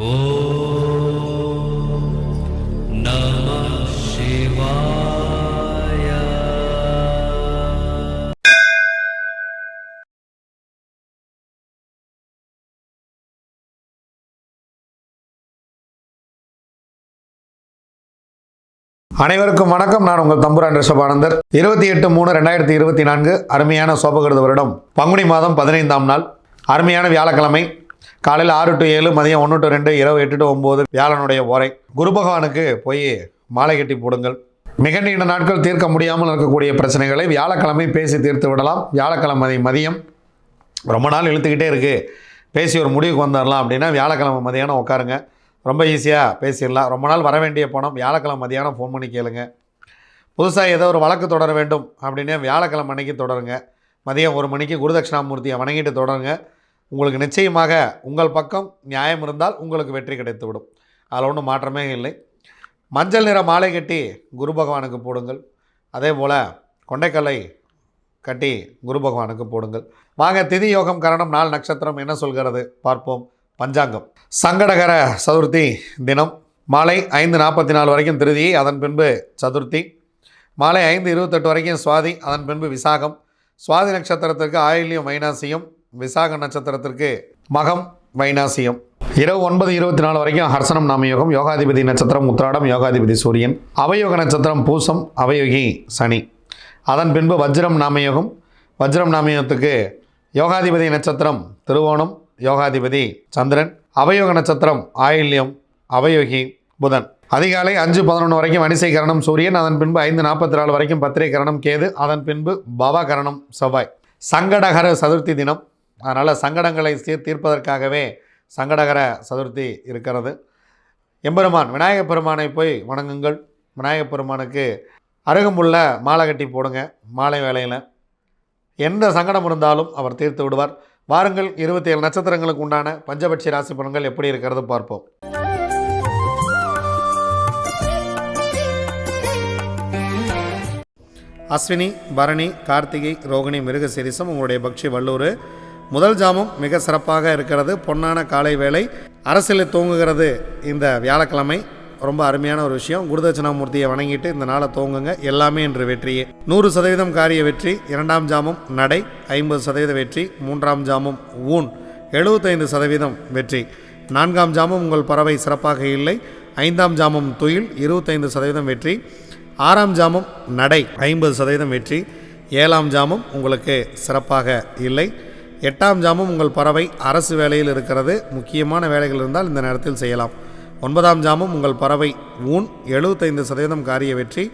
அனைவருக்கும் வணக்கம். நான் உங்கள் தம்புரான் ரிஷபானந்தர். இருபத்தி எட்டு மூணு ரெண்டாயிரத்தி இருபத்தி நான்கு அருமையான சோபகிருத வருடம். பங்குனி மாதம் பதினைந்தாம் நாள். அருமையான வியாழக்கிழமை. காலையில் ஆறு டு ஏழு மதியம் ஒன்று டு ரெண்டு இரவு எட்டு டு ஒம்பது வியாழனுடைய ஓரை. குரு பகவானுக்கு போய் மாலை கட்டி போடுங்கள். மிக நீண்ட நாட்கள் தீர்க்க முடியாமல் இருக்கக்கூடிய பிரச்சனைகளை வியாழக்கிழமை பேசி தீர்த்து விடலாம். வியாழக்கிழமை மதியம். ரொம்ப நாள் இழுத்துக்கிட்டே இருக்குது பேசி ஒரு முடிவுக்கு வந்துடலாம் அப்படின்னா வியாழக்கிழமை மதியானம் உட்காருங்க. ரொம்ப ஈஸியாக பேசிடலாம். ரொம்ப நாள் வர வேண்டிய பணம். வியாழக்கிழமை மதியானம் ஃபோன் பண்ணி கேளுங்க. புதுசாக ஏதோ ஒரு வழக்கு தொடர வேண்டும் அப்படின்னே வியாழக்கிழமை அன்னைக்கு தொடருங்க. மதியம் ஒரு மணிக்கு குருதட்சிணாமூர்த்தியை வணங்கிட்டு தொடருங்க. உங்களுக்கு நிச்சயமாக உங்கள் பக்கம் நியாயம் இருந்தால் உங்களுக்கு வெற்றி கிடைத்துவிடும். அதில் ஒன்றும் மாற்றமே இல்லை. மஞ்சள் நிற மாலை கட்டி குரு பகவானுக்கு போடுங்கள். அதே போல் கொண்டைக்கல்லை கட்டி குரு பகவானுக்கு போடுங்கள். வாங்க திதி யோகம் கரணம் நாள் நட்சத்திரம் என்ன சொல்கிறது? பார்ப்போம். பஞ்சாங்கம். சங்கடகர சதுர்த்தி தினம். மாலை ஐந்து நாற்பத்தி நாலு வரைக்கும் திருதி அதன் பின்பு சதுர்த்தி. மாலை ஐந்து இருபத்தெட்டு வரைக்கும் சுவாதி அதன் பின்பு விசாகம். சுவாதி நட்சத்திரத்திற்கு ஆயில்யம் மைனாசியும் விசாக நட்சத்திரத்திற்கு மகம் வைனாசியம் இரவு ஒன்பது இருபத்தி நாலு வரைக்கும் ஹர்சனம் நாமயோகம் யோகாதிபதி நட்சத்திரம் உத்திராடம் யோகாதிபதி சூரியன் அவயோக நட்சத்திரம் பூசம் அவயோகி சனி. அதன் பின்பு வஜ்ரம் நாமயோகம். வஜ்ரம் நாமயோகத்துக்கு யோகாதிபதி நட்சத்திரம் திருவோணம் யோகாதிபதி சந்திரன் அவயோக நட்சத்திரம் ஆயில்யம் அவயோகி புதன். அதிகாலை அஞ்சு பதினொன்று வரைக்கும் வணிசை கரணம் சூரியன் அதன் பின்பு ஐந்து நாற்பத்தி நாலு வரைக்கும் பத்திரை கரணம் கேது அதன் பின்பு பவகரணம் செவ்வாய். சங்கடகர சதுர்த்தி தினம் அதனால் சங்கடங்களை சீர் தீர்ப்பதற்காகவே சங்கடகர சதுர்த்தி இருக்கிறது. எம்பெருமான் விநாயகப் பெருமானை போய் வணங்குங்கள். விநாயகப் பெருமானுக்கு அருகமுள்ள மாலை கட்டி போடுங்க மாலை வேலையில் எந்த சங்கடம் இருந்தாலும் அவர் தீர்த்து விடுவார். வாருங்கள் இருபத்தி ஏழு நட்சத்திரங்களுக்கு உண்டான பஞ்சபட்சி ராசி பலன்கள் எப்படி இருக்கிறது பார்ப்போம். அஸ்வினி பரணி கார்த்திகை ரோகிணி மிருகசிரிசம் உங்களுடைய பக்ஷி வல்லூர் முதல் ஜாமம் மிக சிறப்பாக இருக்கிறது. பொன்னான காலை வேளை. அரசியலில் தூங்குகிறது இந்த வியாழக்கிழமை. ரொம்ப அருமையான ஒரு விஷயம். குருதட்சணாமூர்த்தியை வணங்கிட்டு இந்த நாளை தூங்குங்க. எல்லாமே இன்று வெற்றியே. நூறு சதவீதம் காரிய வெற்றி. இரண்டாம் ஜாமம் நடை. ஐம்பது சதவீத வெற்றி. மூன்றாம் ஜாமம் ஊன். எழுபத்தைந்து சதவீதம் வெற்றி. நான்காம் ஜாமம் உங்கள் பறவை சிறப்பாக இல்லை. ஐந்தாம் ஜாமம் துயில். இருபத்தைந்து சதவீதம் வெற்றி. ஆறாம் ஜாமம் நடை. ஐம்பது சதவீதம் வெற்றி. ஏழாம் ஜாமம் உங்களுக்கு சிறப்பாக இல்லை. எட்டாம் ஜாமம் உங்கள் பறவை அரசு வேலையில் இருக்கிறது. முக்கியமான வேலைகள் இருந்தால் இந்த நேரத்தில் செய்யலாம். ஒன்பதாம் ஜாமம் உங்கள் பறவை ஊன் எழுபத்தைந்து சதவீதம் காரிய வெற்றி.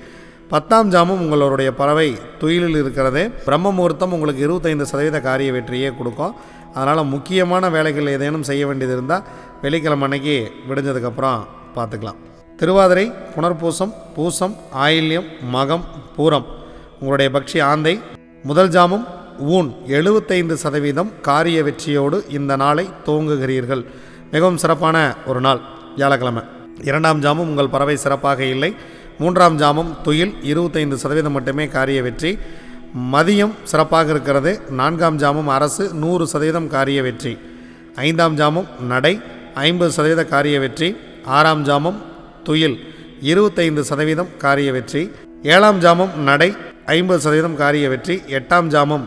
பத்தாம் ஜாமம் உங்களுடைய பறவை துயிலில் இருக்கிறது. பிரம்ம முகூர்த்தம் உங்களுக்கு இருபத்தைந்து சதவீத காரிய வெற்றியே கொடுக்கும். அதனால் முக்கியமான வேலைகள் ஏதேனும் செய்ய வேண்டியது இருந்தால் வெள்ளிக்கிழமை அன்னைக்கு விடிஞ்சதுக்கப்புறம் பார்த்துக்கலாம். திருவாதிரை புனர்பூசம் பூசம் ஆயில்யம் மகம் பூரம். உங்களுடைய பக்ஷி ஆந்தை. முதல் ஜாமம் ஊன் எழுபத்தைந்து சதவீதம் காரிய வெற்றியோடு இந்த நாளை துவங்குகிறீர்கள். மிகவும் சிறப்பான ஒரு நாள் வியாழக்கிழமை. இரண்டாம் ஜாமும் உங்கள் பறவை சிறப்பாக இல்லை. மூன்றாம் ஜாமும் துயில் இருபத்தைந்து சதவீதம் மட்டுமே காரிய வெற்றி. மதியம் சிறப்பாக இருக்கிறது. நான்காம் ஜாமும் அரசு நூறு சதவீதம் காரிய வெற்றி. ஐந்தாம் ஜாமும் நடை ஐம்பது சதவீத காரிய வெற்றி. ஆறாம் ஜாமம் துயில் இருபத்தைந்து சதவீதம் காரிய வெற்றி. ஏழாம் ஜாமம் நடை ஐம்பது சதவீதம் காரிய வெற்றி. எட்டாம் ஜாமம்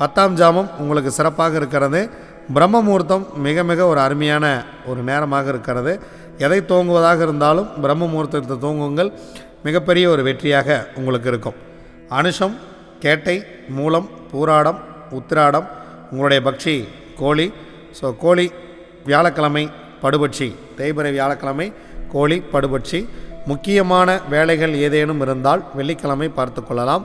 பத்தாம் ஜாமம் உங்களுக்கு சிறப்பாக இருக்கிறது. பிரம்ம முகூர்த்தம் மிக மிக ஒரு அருமையான ஒரு நேரமாக இருக்கிறது. எதை தூங்குவதாக இருந்தாலும் பிரம்ம முகூர்த்தத்தை தூங்குங்கள். மிகப்பெரிய ஒரு வெற்றியாக உங்களுக்கு இருக்கும். அனுஷம் கேட்டை மூலம் பூராடம் உத்திராடம் உங்களுடைய பக்ஷி கோழி. ஸோ கோழி வியாழக்கிழமை படுபட்சி. தேய்பிறை வியாழக்கிழமை கோழி படுபட்சி. முக்கியமான வேலைகள் ஏதேனும் இருந்தால் வெள்ளிக்கிழமை பார்த்து கொள்ளலாம்.